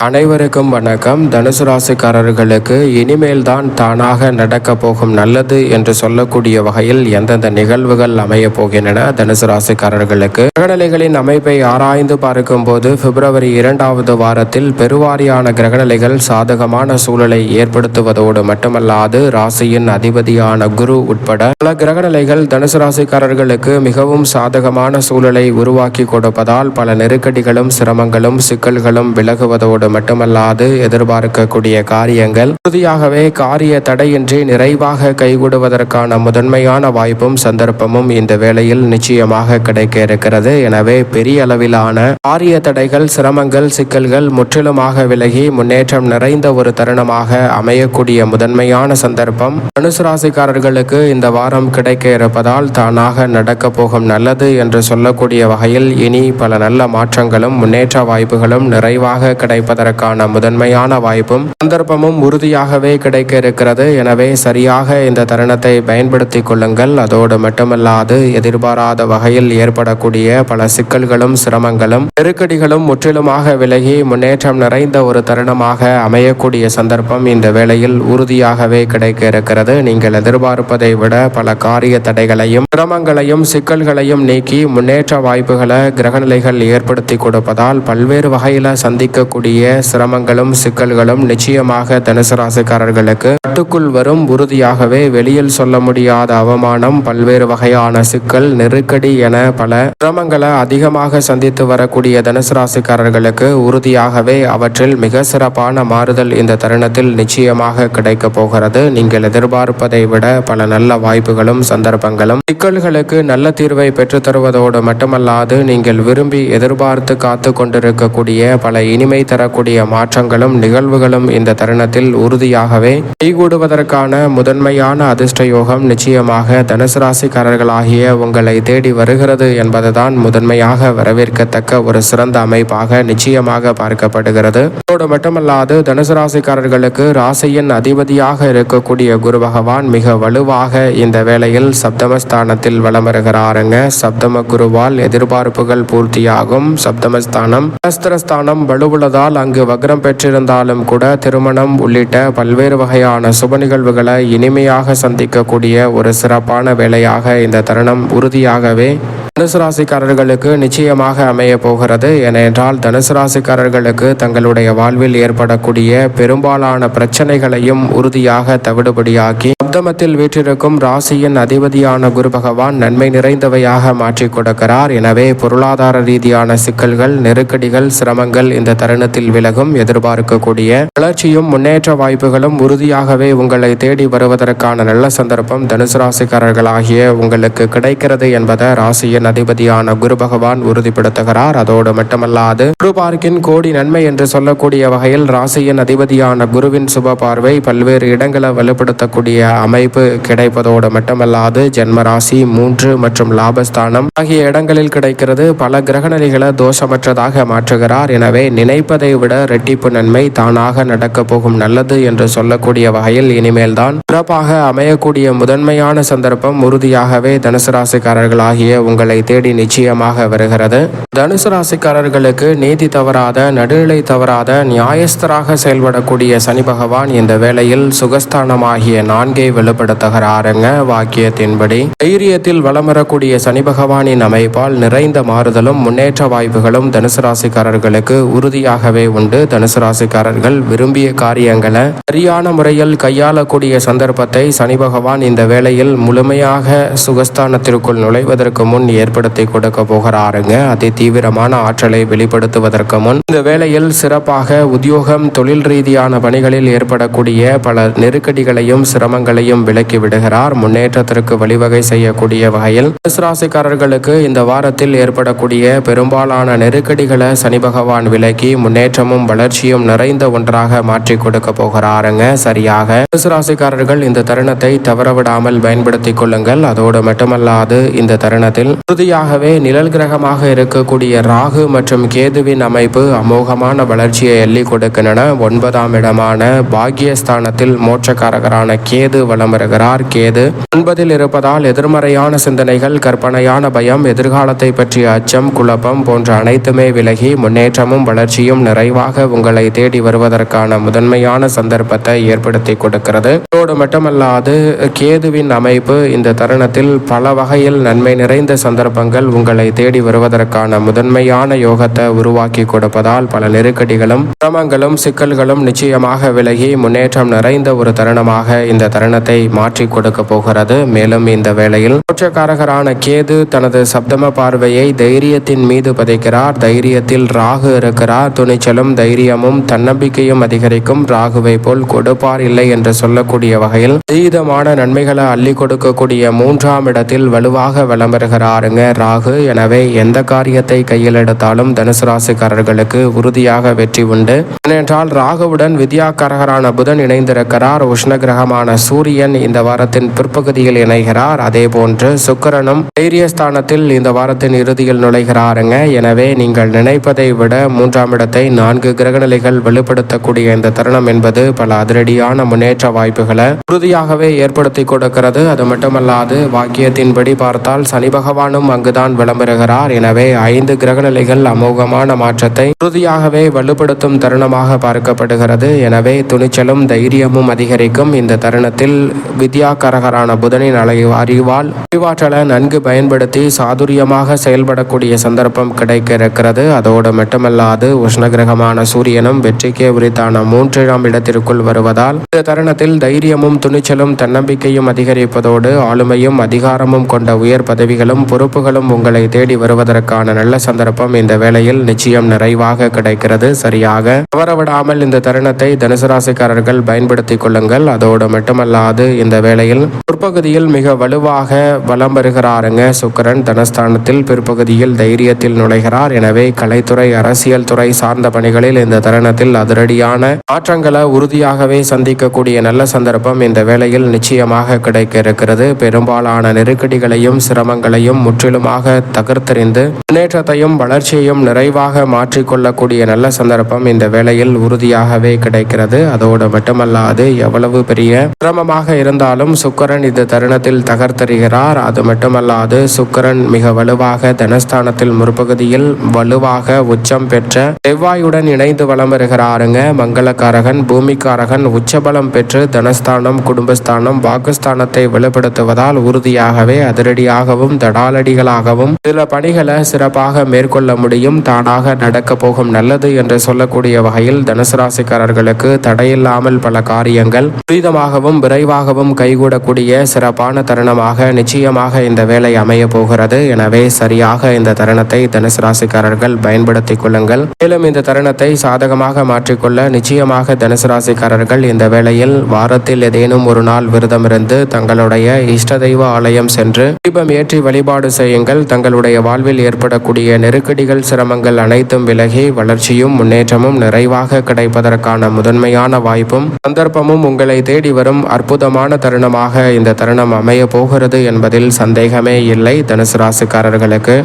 அனைவருக்கும் வணக்கம். தனுசு ராசிக்காரர்களுக்கு இனிமேல் தான் தானாக நடக்க போகும் நல்லது என்று சொல்லக்கூடிய வகையில் எந்தெந்த நிகழ்வுகள் அமைய போகின்றன தனுசு ராசிக்காரர்களுக்கு? கிரகநிலைகளின் அமைப்பை ஆராய்ந்து பார்க்கும்போது பிப்ரவரி இரண்டாவது வாரத்தில் பெருவாரியான கிரகநிலைகள் சாதகமான சூழலை ஏற்படுத்துவதோடு மட்டுமல்லாது ராசியின் அதிபதியான குரு உட்பட பல கிரகநிலைகள் தனுசு ராசிக்காரர்களுக்கு மிகவும் சாதகமான சூழலை உருவாக்கி கொடுப்பதால் பல நெருக்கடிகளும் சிரமங்களும் சிக்கல்களும் விலகுவதோடு மட்டுமல்லாது எதிர்பார்க்கக்கூடிய காரியங்கள். உறுதியாகவே காரிய தடையின்றி நிறைவாக கைகூடுவதற்கான முதன்மையான வாய்ப்பும் சந்தர்ப்பமும் இந்த வேளையில் நிச்சயமாக கிடைக்க இருக்கிறது எனவே பெரிய அளவிலான காரிய தடைகள் சிரமங்கள் சிக்கல்கள் முற்றிலுமாக விலகி முன்னேற்றம் நிறைந்த ஒரு தருணமாக அமையக்கூடிய முதன்மையான சந்தர்ப்பம். தனுசு ராசிக்காரர்களுக்கு இந்த வாரம் கிடைக்க இருப்பதால் தானாக நடக்க போகும் நல்லது என்று சொல்லக்கூடிய வகையில் இனி பல நல்ல மாற்றங்களும் முன்னேற்ற வாய்ப்புகளும் நிறைவாக அதற்கான முதன்மையான வாய்ப்பும் சந்தர்ப்பமும் உறுதியாகவே கிடைக்க இருக்கிறது எனவே சரியாக இந்த தருணத்தை பயன்படுத்திக் கொள்ளுங்கள். அதோடு மட்டுமல்லாது எதிர்பாராத வகையில் ஏற்படக்கூடிய பல சிக்கல்களும் சிரமங்களும் நெருக்கடிகளும் முற்றிலுமாக விலகி முன்னேற்றம் நிறைந்த ஒரு தருணமாக அமையக்கூடிய சந்தர்ப்பம் இந்த வேளையில் உறுதியாகவே கிடைக்க இருக்கிறது நீங்கள் எதிர்பார்ப்பதை விட பல காரிய தடைகளையும் சிரமங்களையும் சிக்கல்களையும் நீக்கி முன்னேற்ற வாய்ப்புகளை கிரகநிலைகள் ஏற்படுத்தி கொடுப்பதால் பல்வேறு வகையில சந்திக்கக்கூடிய சிரமங்களும் சிக்கல்களும் நிச்சயமாக தனுசு ராசிக்காரர்களுக்கு கட்டுக்குள் வரும் உறுதியாகவே வெளியில் சொல்ல முடியாத அவமானம் பல்வேறு வகையான சிக்கல் நெருக்கடி என பல சிரமங்களை அதிகமாக சந்தித்து வரக்கூடிய தனுசு ராசிக்காரர்களுக்கு உறுதியாகவே அவற்றில் மிக சிறப்பான மாறுதல் இந்த தருணத்தில் நிச்சயமாக கிடைக்க போகிறது. நீங்கள் எதிர்பார்ப்பதை விட பல நல்ல வாய்ப்புகளும் சந்தர்ப்பங்களும் சிக்கல்களுக்கு நல்ல தீர்வை பெற்றுத் தருவதோடு மட்டுமல்லாது நீங்கள் விரும்பி எதிர்பார்த்து காத்து கொண்டிருக்கக்கூடிய பல இனிமை தரக்கூடிய மாற்றங்களும் நிகழ்வுகளும் இந்த தருணத்தில் உறுதியாகவே கைகூடுவதற்கான முதன்மையான அதிர்ஷ்ட யோகம் நிச்சயமாக தனுசு ராசிக்காரர்களாகிய உங்களை தேடி வருகிறது என்பதுதான் முதன்மையாக வரவேற்கத்தக்க ஒரு சிறந்த அமைப்பாக நிச்சயமாக பார்க்கப்படுகிறது. அதோடு மட்டுமல்லாது தனுசு ராசிக்காரர்களுக்கு ராசியின் அதிபதியாக இருக்கக்கூடிய குரு பகவான் மிக வலுவாக இந்த வேளையில் சப்தமஸ்தானத்தில் வலம் வருகிறாருங்க. சப்தம குருவால் எதிர்பார்ப்புகள் பூர்த்தியாகும். சப்தமஸ்தானம் அஸ்திரஸ்தானம் வலுவுள்ளதால் அங்கு வக்ரம் பெற்றிருந்தாலும் கூட திருமணம் உள்ளிட்ட பல்வேறு வகையான சுப நிகழ்வுகளை இனிமையாக சந்திக்கக்கூடிய ஒரு சிறப்பான வேலையாக இந்த தருணம் உறுதியாகவே தனுசு ராசிக்காரர்களுக்கு நிச்சயமாக அமைய போகிறது. ஏனென்றால் தனுசு ராசிக்காரர்களுக்கு தங்களுடைய வாழ்வில் ஏற்படக்கூடிய பெரும்பாலான பிரச்சனைகளையும் உறுதியாக தவிடுபடியாக்கி சப்தமத்தில் வீற்றிருக்கும் ராசியின் அதிபதியான குரு பகவான் நன்மை நிறைந்தவையாக மாற்றிக் கொடுக்கிறார். எனவே பொருளாதார ரீதியான சிக்கல்கள் நெருக்கடிகள் சிரமங்கள் இந்த தருணத்தில் விலகும். எதிர்பார்க்கக்கூடிய வளர்ச்சியும் முன்னேற்ற வாய்ப்புகளும் உறுதியாகவே உங்களை தேடி வருவதற்கான நல்ல சந்தர்ப்பம் தனுசு ராசிக்காரர்களாகிய உங்களுக்கு கிடைக்கிறது என்பதை ராசியின் அதிபதியான குரு பகவான் உறுதிப்படுத்துகிறார். அதோடு மட்டுமல்லாது குரு பார்க்கின் கோடி நன்மை என்று சொல்லக்கூடிய வகையில் ராசியின் அதிபதியான குருவின் சுப பார்வை பல்வேறு இடங்களை வலுப்படுத்தக்கூடிய அமைப்பு கிடைப்பதோடு மட்டுமல்லாது ஜென்ம ராசி மூன்று மற்றும் லாபஸ்தானம் ஆகிய இடங்களில் கிடைக்கிறது. பல கிரகநிலைகளை தோஷமற்றதாக மாற்றுகிறார். எனவே நினைப்பதை விட ரெட்டிப்பு நன்மை தானாக நடக்க போகும் நல்லது என்று சொல்லக்கூடிய வகையில் இனிமேல் தான் சிறப்பாக அமையக்கூடிய முதன்மையான சந்தர்ப்பம் உறுதியாகவே தனுசு ராசிக்காரர்களாகிய உங்கள் தேடி நிச்சயமாக வருகிறது. தனுசு ராசிக்காரர்களுக்கு நீதி தவறாத நடுநிலை தவறாத நியாயஸ்தராக செயல்படக்கூடிய சனி பகவான் இந்த வேளையில் சுகஸ்தானமாகிய நான்கை வெளிப்படுத்துகிறாருங்க வாக்கியத்தின்படி. தைரியத்தில் வளமரக்கூடிய சனி பகவானின் அமைப்பால் நிறைந்த மாறுதலும் முன்னேற்ற வாய்ப்புகளும் தனுசு ராசிக்காரர்களுக்கு உறுதியாகவே உண்டு. தனுசு ராசிக்காரர்கள் விரும்பிய காரியங்களை சரியான முறையில் கையாளக்கூடிய சந்தர்ப்பத்தை சனி பகவான் இந்த வேளையில் முழுமையாக சுகஸ்தானத்திற்குள் நுழைவதற்கு முன் ஏற்படுத்தி கொடுக்க போகிறாருங்க. அதி தீவிரமான ஆற்றலை வெளிப்படுத்துவதற்கு முன் இந்த வேளையில் சிறப்பாக உத்தியோகம் தொழில் ரீதியான பணிகளில் ஏற்படக்கூடிய பல நெருக்கடிகளையும் சிரமங்களையும் விலக்கி விடுகிறார். முன்னேற்றத்திற்கு வழிவகை செய்யக்கூடிய வகையில் ராசிக்காரர்களுக்கு இந்த வாரத்தில் ஏற்படக்கூடிய பெரும்பாலான நெருக்கடிகளை சனி பகவான் விலக்கி முன்னேற்றமும் வளர்ச்சியும் நிறைந்த ஒன்றாக மாற்றி கொடுக்க போகிறாருங்க. சரியாக. ராசிக்காரர்கள் இந்த தருணத்தை தவறவிடாமல் பயன்படுத்திக் கொள்ளுங்கள். அதோடு மட்டுமல்லாது இந்த தருணத்தில் உறுதியாகவே நிழல் கிரகமாக இருக்கக்கூடிய ராகு மற்றும் கேதுவின் அமைப்பு அமோகமான வளர்ச்சியை எள்ளி கொடுக்கின்றன. ஒன்பதாம் இடமான பாக்கியஸ்தானத்தில் மோட்சக்காரகரான கேது வலம் வருகிறார். கேது ஒன்பதில் இருப்பதால் எதிர்மறையான சிந்தனைகள் கற்பனையான பயம் எதிர்காலத்தை பற்றிய அச்சம் குழப்பம் போன்ற அனைத்துமே விலகி முன்னேற்றமும் வளர்ச்சியும் நிறைவாக உங்களை தேடி வருவதற்கான முதன்மையான சந்தர்ப்பத்தை ஏற்படுத்தி கொடுக்கிறது. இதோடு மட்டுமல்லாது கேதுவின் அமைப்பு இந்த தருணத்தில் பல வகையில் நன்மை நிறைந்த சந்தர்ப்பங்கள் உங்களை தேடி வருவதற்கான முதன்மையான யோகத்தை உருவாக்கி கொடுப்பதால் பல நெருக்கடிகளும் சிரமங்களும் சிக்கல்களும் நிச்சயமாக விலகி முன்னேற்றம் நிறைந்த ஒரு தருணமாக இந்த தருணத்தை மாற்றி கொடுக்க போகிறது. மேலும் இந்த வேளையில் மோட்சக்காரகரான கேது தனது சப்தம பார்வையை தைரியத்தின் மீது பதிக்கிறார். தைரியத்தில் ராகு இருக்கிறார். துணிச்சலும் தைரியமும் தன்னம்பிக்கையும் அதிகரிக்கும். ராகுவை போல் கொடுப்பார் இல்லை என்று சொல்லக்கூடிய வகையில் அதீதமான நன்மைகளை அள்ளி கொடுக்கக்கூடிய மூன்றாம் இடத்தில் வலுவாக பாருங்க ராகு எனவே எந்த காரியத்தை கையில் எடுத்தாலும் தனுசு ராசிக்காரர்களுக்கு உறுதியாக வெற்றி உண்டு. ஏனென்றால் ராகுவுடன் வித்யாக்காரகரான புதன் இணைந்திருக்கிறார். உஷ்ண கிரகமான சூரியன் இந்த வாரத்தின் பிற்பகுதியில் இணைகிறார். அதே போன்று சுக்கரனும் தைரியஸ்தானத்தில் இந்த வாரத்தின் இறுதியில் நுழைகிறாருங்க. எனவே நீங்கள் நினைப்பதை விட மூன்றாம் இடத்தை நான்கு கிரகநிலைகள் வெளிப்படுத்தக்கூடிய இந்த தருணம் என்பது பல அதிரடியான முன்னேற்ற வாய்ப்புகளை உறுதியாகவே ஏற்படுத்தி கொடுக்கிறது. அது மட்டுமல்லாது வாக்கியத்தின்படி பார்த்தால் சனி பகவானும் அங்குதான் விளம்பருகிறார் எனவே ஐந்து கிரகநிலைகள் அமோகமான மாற்றத்தை உறுதியாகவே வலுப்படுத்தும் தருணமாக பார்க்கப்படுகிறது. எனவே துணிச்சலும் தைரியமும் அதிகரிக்கும். இந்த தருணத்தில் வித்யாகரகரான புதனின் அலை அறிவால் அறிவாற்றலை நன்கு பயன்படுத்தி சாதுரியமாக செயல்படக்கூடிய சந்தர்ப்பம் கிடைக்க இருக்கிறது அதோடு மட்டுமல்லாது உஷ்ணகிரகமான சூரியனும் வெற்றிக்கே உரித்தான மூன்றாம் இடத்திற்குள் வருவதால் இந்த தருணத்தில் தைரியமும் துணிச்சலும் தன்னம்பிக்கையும் அதிகரிப்பதோடு ஆளுமையும் அதிகாரமும் கொண்ட உயர் பதவிகளும் பொறுப்பு பொறுப்புகளும் உங்களை தேடி வருவதற்கான நல்ல சந்தர்ப்பம் இந்த வேளையில் நிச்சயம் நிறைவாக கிடைக்கிறது. சரியாக. தவறவிடாமல் இந்த தருணத்தை தனுசு ராசிக்காரர்கள் பயன்படுத்திக் கொள்ளுங்கள். அதோடு மட்டுமல்லாது இந்த வேளையில் பிற்பகுதியில் மிக வலுவாக வலம் வருகிறாருங்க சுக்கரன். தனஸ்தானத்தில் பிற்பகுதியில் தைரியத்தில் நுழைகிறார். எனவே கலைத்துறை அரசியல் துறை சார்ந்த பணிகளில் இந்த தருணத்தில் அதிரடியான மாற்றங்களை உறுதியாகவே சந்திக்கக்கூடிய நல்ல சந்தர்ப்பம் இந்த வேளையில் நிச்சயமாக கிடைக்க இருக்கிறது. பெரும்பாலான நெருக்கடிகளையும் சிரமங்களையும் முற்றிலுமாக தகர்த்தெறிந்து முன்னேற்றத்தையும் வளர்ச்சியையும் நிறைவாக மாற்றிக்கொள்ளக்கூடிய நல்ல சந்தர்ப்பம் இந்த வேளையில் உறுதியாகவே கிடைக்கிறது. அதோடு மட்டுமல்லாது எவ்வளவு பெரிய சிரமமாக இருந்தாலும் சுக்கரன் இந்த தருணத்தில் தகர்த்தெறிகிறார். அது மட்டுமல்லாது சுக்கரன் மிக வலுவாக தனஸ்தானத்தில் முற்பகுதியில் வலுவாக உச்சம் பெற்ற செவ்வாயுடன் இணைந்து வலம் வருகிறாருங்க. மங்களக்காரகன் பூமிக்காரகன் உச்சபலம் பெற்று தனஸ்தானம் குடும்பஸ்தானம் வாக்குஸ்தானத்தை வெளிப்படுத்துவதால் உறுதியாகவே அதிரடியாகவும் தடாலடி பணிகளாகவும் சில பணிகளை சிறப்பாக மேற்கொள்ள முடியும் தானாக நடக்க போகும் நல்லது என்று சொல்லக்கூடிய வகையில் தனுசு ராசிக்காரர்களுக்கு தடையில்லாமல் பல காரியங்கள் துரிதமாகவும் விரைவாகவும் கைகூடக்கூடிய சிறப்பான தருணமாக நிச்சயமாக இந்த வேலை அமைய போகிறது. எனவே சரியாக இந்த தருணத்தை தனுசு ராசிக்காரர்கள் பயன்படுத்திக் கொள்ளுங்கள். மேலும் இந்த தருணத்தை சாதகமாக மாற்றிக்கொள்ள நிச்சயமாக தனுசு ராசிக்காரர்கள் இந்த வேளையில் வாரத்தில் ஏதேனும் ஒரு நாள் விரதமிருந்து தங்களுடைய இஷ்ட தெய்வ ஆலயம் சென்று தீபம் ஏற்றி வழிபாடு செய்யுங்கள். தங்களுடைய வாழ்வில் ஏற்படக்கூடிய நெருக்கடிகள் சிரமங்கள் அனைத்தும் விலகி வளர்ச்சியும் முன்னேற்றமும் நிறைவாக கிடைப்பதற்கான முதன்மையான வாய்ப்பும் சந்தர்ப்பமும் உங்களை தேடி வரும் அற்புதமான தருணமாக இந்த தருணம் அமைய போகிறது என்பதில் சந்தேகமே இல்லை தனுசு ராசிக்காரர்களுக்கு.